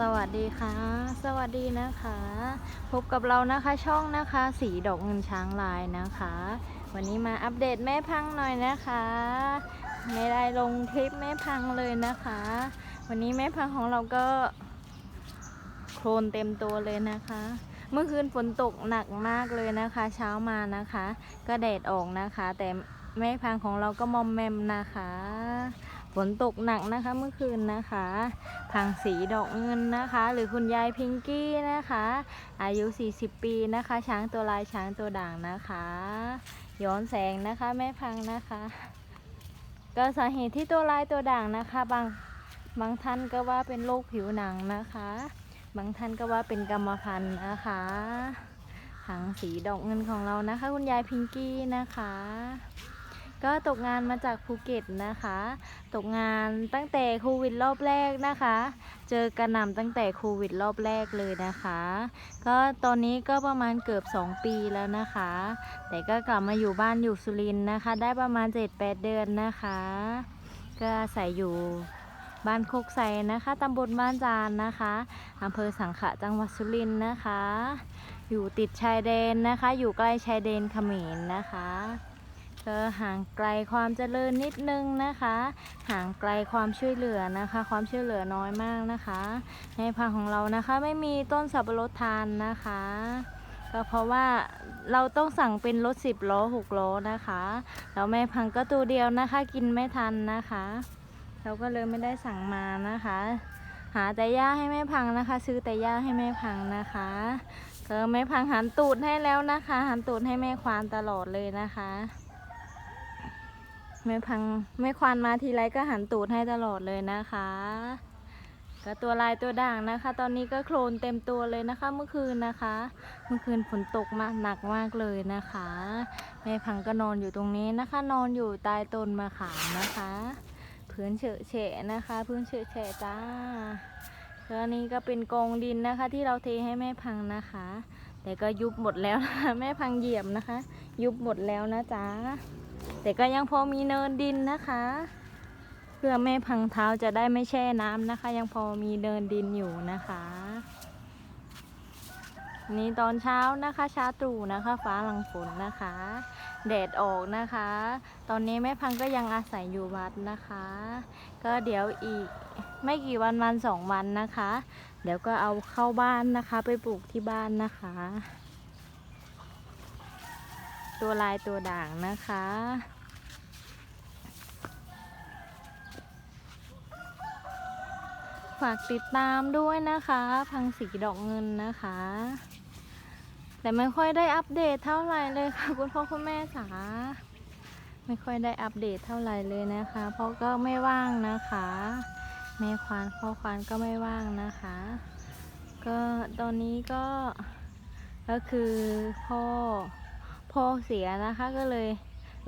สวัสดีค่ะ สวัสดีนะคะ พบกับเรานะคะช่องนะคะ สีดอกเงินช้างลายนะคะ วันนี้มาอัปเดตแม่พังหน่อยนะคะ ไม่ได้ลงคลิปแม่พังเลยนะคะ วันนี้แม่พังของเราก็โคลนเต็มตัวเลยนะคะ เมื่อคืนฝนตกหนักมากเลยนะคะ เช้ามานะคะ ก็แดดออกนะคะ แต่แม่พังของเราก็มอมแมมนะคะ ฝนตกหนักนะคะเมื่อคืนนะคะพังสีดอกเงินนะคะ หรือคุณยายพิงกี้นะคะ อายุ 40 ปีนะคะ ช้างตัวลายช้างตัวด่างนะคะ ย้อนแสงนะคะแม่พังนะคะ ก็สาเหตุที่ตัวลายตัวด่างนะคะบางบางท่านก็ว่าเป็นโรคผิวหนังนะคะ บางท่านก็ว่าเป็นกรรมพันธุ์นะคะพังสีดอกเงินของเรานะคะ คุณยายพิงกี้นะคะ ก็ตกงานมาจากภูเก็ตนะคะ ตกงานตั้งแต่โควิดรอบแรกนะคะ เจอกระหน่ำตั้งแต่โควิดรอบแรกเลยนะคะ ก็ตอนนี้ก็ประมาณเกือบ 2 ปีแล้วนะคะ แต่ก็กลับมาอยู่บ้านอยู่สุรินทร์นะคะ ได้ประมาณ 7-8 เดือนนะคะ ก็อาศัยอยู่บ้านโคกไซนะคะ ตำบลบ้านจานนะคะอำเภอสังขะจังหวัดสุรินทร์นะคะ อยู่ติดชายแดนนะคะ อยู่ใกล้ชายแดนเขมรนะคะ ก็ห่างไกลความเจริญนิดนึงนะคะ ห่างไกลความช่วยเหลือนะคะ ความช่วยเหลือน้อยมากนะคะ ในพังของเรานะคะไม่มีต้นสับปะรดทานนะคะ ก็เพราะว่าเราต้องสั่งเป็นรถสิบล้อหกล้อนะคะแล้วแม่พังก็ตัวเดียวนะคะกินไม่ทันนะคะ เราก็เลยไม่ได้สั่งมานะคะ หาแต่ย่าให้แม่พังนะคะ ซื้อแต่ย่าให้แม่พังนะคะก็แม่พังหันตูดให้แล้วนะคะ หันตูดให้แม่ควานตลอดเลยนะคะ แม่พังแม่ควานมาทีไรก็หันตูดให้ตลอดเลยนะคะก็ตัวลายตัวด่างนะคะ ตอนนี้ก็โคลนเต็มตัวเลยนะคะ เมื่อคืนนะคะ เมื่อคืนฝนตกมากหนักมากเลยนะคะแม่พังก็นอนอยู่ตรงนี้นะคะ นอนอยู่ใต้ต้นมะขามนะคะพื้นเฉอะเฉะนะคะพื้นเฉอะเฉะจ้าแล้วอันนี้ก็เป็นกองดินนะคะ ที่เราเทให้แม่พังนะคะ แต่ก็ยุบหมดแล้วนะคะแม่พังเหยียบนะคะ ยุบหมดแล้วนะจ๊ะแต่ก็ยังพอมีเนินดินนะคะ เพื่อแม่พังเท้าจะได้ไม่แช่น้ำนะคะ ยังพอมีเนินดินอยู่นะคะ นี่ตอนเช้านะคะเช้าตรู่นะคะ ฟ้าหลังฝนนะคะ แดดออกนะคะ ตอนนี้แม่พังก็ยังอาศัยอยู่วัดนะคะ ก็เดี๋ยวอีกไม่กี่วันวันสองวันนะคะ เดี๋ยวก็เอาเข้าบ้านนะคะ ไปปลูกที่บ้านนะคะ ตัวลายตัวด่างนะคะ ฝากติดตามด้วยนะคะ พังสีดอกเงินนะคะ แต่ไม่ค่อยได้อัปเดตเท่าไหร่เลยค่ะ คุณพ่อคุณแม่จ๋าไม่ค่อยได้อัปเดตเท่าไหร่เลยนะคะ เพราะก็ไม่ว่างนะคะ แม่ควานพ่อควานก็ไม่ว่างนะคะ ก็ตอนนี้ก็ก็คือพ่อพ่อเสียนะคะก็เลย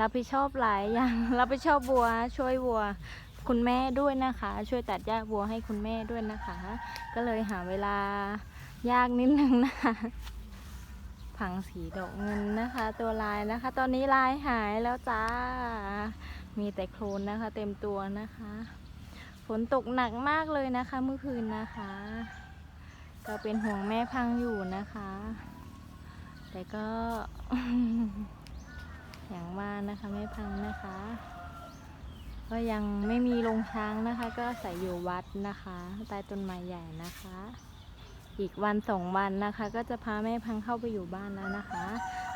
รับผิดชอบหลายอย่างรับผิดชอบวัว ช่วยวัวคุณแม่ด้วยนะคะ ช่วยตัดหญ้าวัวให้คุณแม่ด้วยนะคะ ก็เลยหาเวลายากนิดนึงนะคะผังสีดอกเงินนะคะ ตัวลายนะคะ ตอนนี้ลายหายแล้วจ้า มีแต่โคลนนะคะ เต็มตัวนะคะ ฝนตกหนักมากเลยนะคะเมื่อคืนนะคะ ก็เป็นห่วงแม่พังอยู่นะคะ แต่ก็ อย่างว่านะคะไม่พังนะคะ ก็ยังไม่มีโรงช้างนะคะ ก็ใส่อยู่วัดนะคะใต้ต้นไม้ใหญ่นะคะ อีกวันสองวันนะคะ ก็จะพาแม่พังเข้าไปอยู่บ้านแล้วนะคะ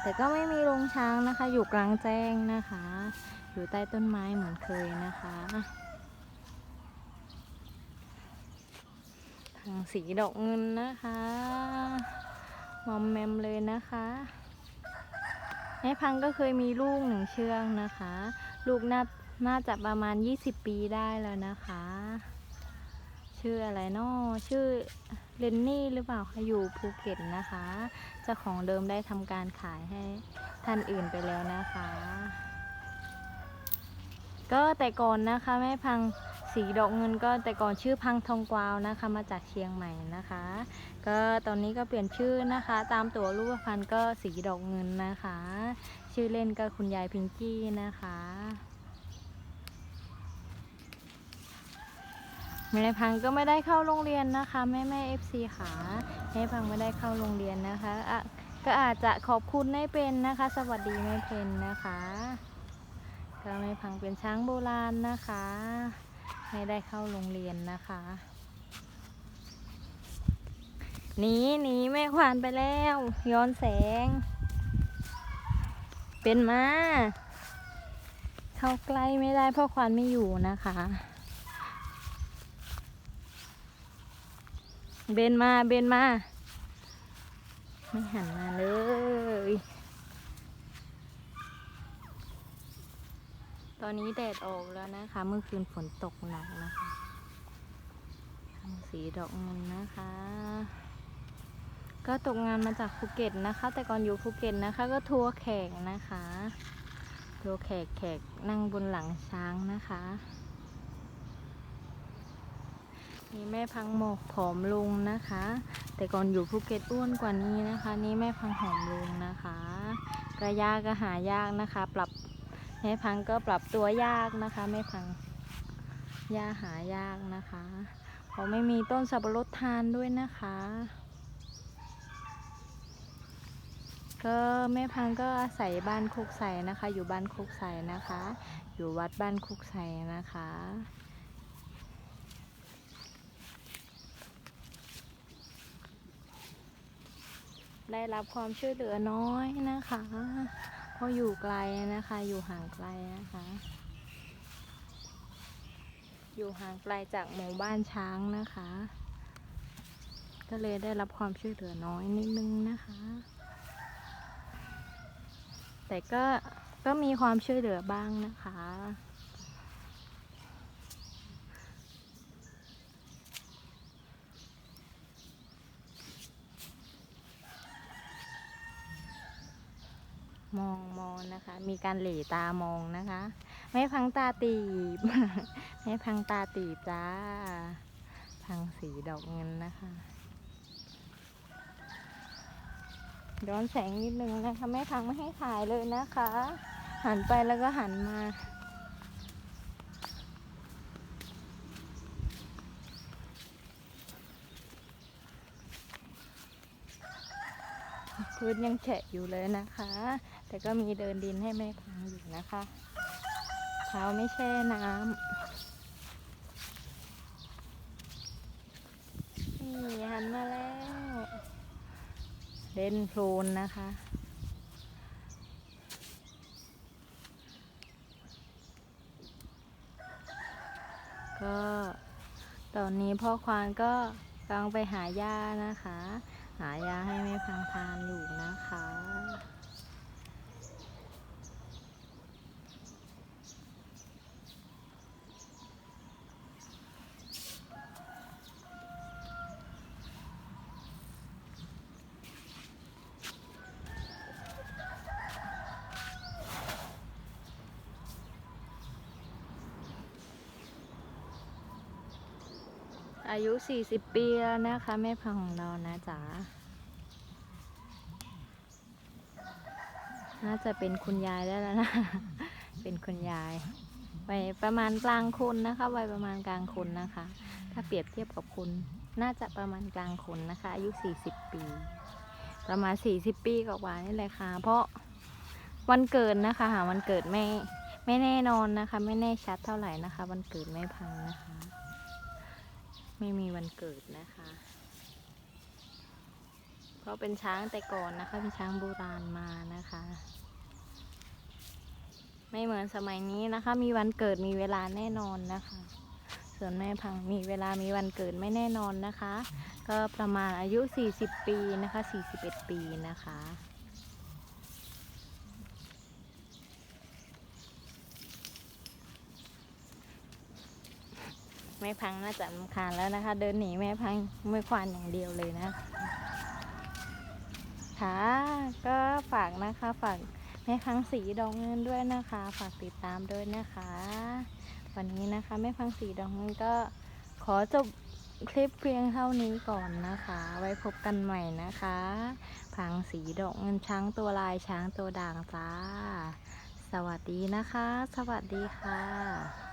แต่ก็ไม่มีโรงช้างนะคะ อยู่กลางแจ้งนะคะ อยู่ใต้ต้นไม้เหมือนเคยนะคะ ทางสีดอกเงินนะคะมอมแมมเลยนะคะแม่พังก็เคยมีลูกหนึ่งเชือกนะคะ ลูกน่าน่าจะประมาณ 20 ปีได้แล้วนะคะ ชื่ออะไรนาะชื่อเรนนี่หรือเปล่าคะอยู่ภูเก็ตนะคะเจ้าของเดิมได้ทำการขายให้ท่านอื่นไปแล้วนะคะ ก็แต่ก่อนนะคะแม่พัง สีดอกเงินก็แต่ก่อนชื่อพังทองกวาวนะคะ มาจากเชียงใหม่นะคะ ก็ตอนนี้ก็เปลี่ยนชื่อนะคะ ตามตัวรูปพรรณก็สีดอกเงินนะคะ ชื่อเล่นก็คุณยายพิงกี้นะคะแม่พังก็ไม่ได้เข้าโรงเรียนนะคะแม่แม่เอฟซีขาแม่พังไม่ได้เข้าโรงเรียนนะคะะก็อาจจะขอบคุณไม่เป็นนะคะ สวัสดีไม่เป็นนะคะ ก็แม่พังเป็นช้างโบราณนะคะ ไม่ได้เข้าโรงเรียนนะคะหนีหนีแม่ควานไปแล้ว ย้อนแสง เป็นมาเข้าใกล้ไม่ได้เพราะควานไม่อยู่นะคะ เบนมาเบนมา ไม่หันมาเลย ตอนนี้แดดออกแล้วนะคะ เมื่อคืนฝนตกหนักนะคะทำสีดอกเงินนะคะ ก็ตกงานมาจากภูเก็ตนะคะ แต่ก่อนอยู่ภูเก็ตนะคะ ก็ทัวร์แขกนะคะ ทัวร์แขกแขกนั่งบนหลังช้างนะคะ นี่แม่พังหมกผอมลงนะคะ แต่ก่อนอยู่ภูเก็ตอ้วนกว่านี้นะคะ นี่แม่พังผอมลงนะคะก็ยากก็หายากนะคะ ปรับ แม่พังก็ปรับตัวยากนะคะแม่พังยาหายากนะคะเพราะไม่มีต้นสับปะรดทานด้วยนะคะ ก็แม่พังก็อาศัยบ้านคุกใสนะคะ อยู่บ้านคุกใสนะคะ อยู่วัดบ้านคุกใสนะคะได้รับความช่วยเหลือน้อยนะคะ ราะอยู่ไกลนะคะ อยู่ห่างไกลนะคะ อยู่ห่างไกลจากหมู่บ้านช้างนะคะ ก็เลยได้รับความช่วยเหลือน้อยนิดนึงนะคะ แต่ก็ก็มีความช่วยเหลือบ้างนะคะ มองมองนะคะ มีการเหล่ตามองนะคะ ไม่พังตาตีบ ไม่พังตาตีบจ้า พังสีดอกเงินนะคะย้อนแสงนิดนึงนะคะแม่พังไม่ให้ถ่ายเลยนะคะ หันไปแล้วก็หันมา พื้นยังแฉะอยู่เลยนะคะ แต่ก็มีเดินดินให้แม่พังอยู่นะคะ เท้าไม่แช่น้ำนี่หันมาแล้ว เล่นโคลนนะคะก็ตอนนี้พ่อควานก็กำลังไปหาหญ้านะคะ หายาให้แม่พังทานอยู่นะคะ อายุ 40 ปีแล้วนะคะ แม่พังของเรานะจ๊ะน่าจะเป็นคุณยายได้แล้วนะ เป็นคุณยายวัยประมาณกลางคนนะคะวัยประมาณกลางคนนะคะ ถ้าเปรียบเทียบกับคุณ น่าจะประมาณกลางคนนะคะ อายุ 40 ปี ประมาณ 40 ปีกว่านี่แหละค่ะ เพราะวันเกิดนะคะหาวันเกิดไม่ไม่แน่นอนนะคะ ไม่แน่ชัดเท่าไหร่นะคะ วันเกิดไม่พังนะคะ ไม่มีวันเกิดนะคะ เพราะเป็นช้างแต่ก่อนนะคะ เป็นช้างโบราณมานะคะ ไม่เหมือนสมัยนี้นะคะ มีวันเกิดมีเวลาแน่นอนนะคะ ส่วนแม่พังมีเวลามีวันเกิดไม่แน่นอนนะคะ ก็ประมาณอายุ 40 ปีนะคะ 41 ปีนะคะ แม่พังน่าจะรำคาญแล้วนะคะ เดินหนีแม่พังไม่ควานอย่างเดียวเลยนะคะค่ะก็ฝากนะคะฝากแม่พังสีดองเงินด้วยนะคะ ฝากติดตามด้วยนะคะ วันนี้นะคะแม่พังสีดองเงินก็ขอจบคลิปเพียงเท่านี้ก่อนนะคะ ไว้พบกันใหม่นะคะ พังสีดอกเงินช้างตัวลายช้างตัวด่างจ้า สวัสดีนะคะ สวัสดีค่ะ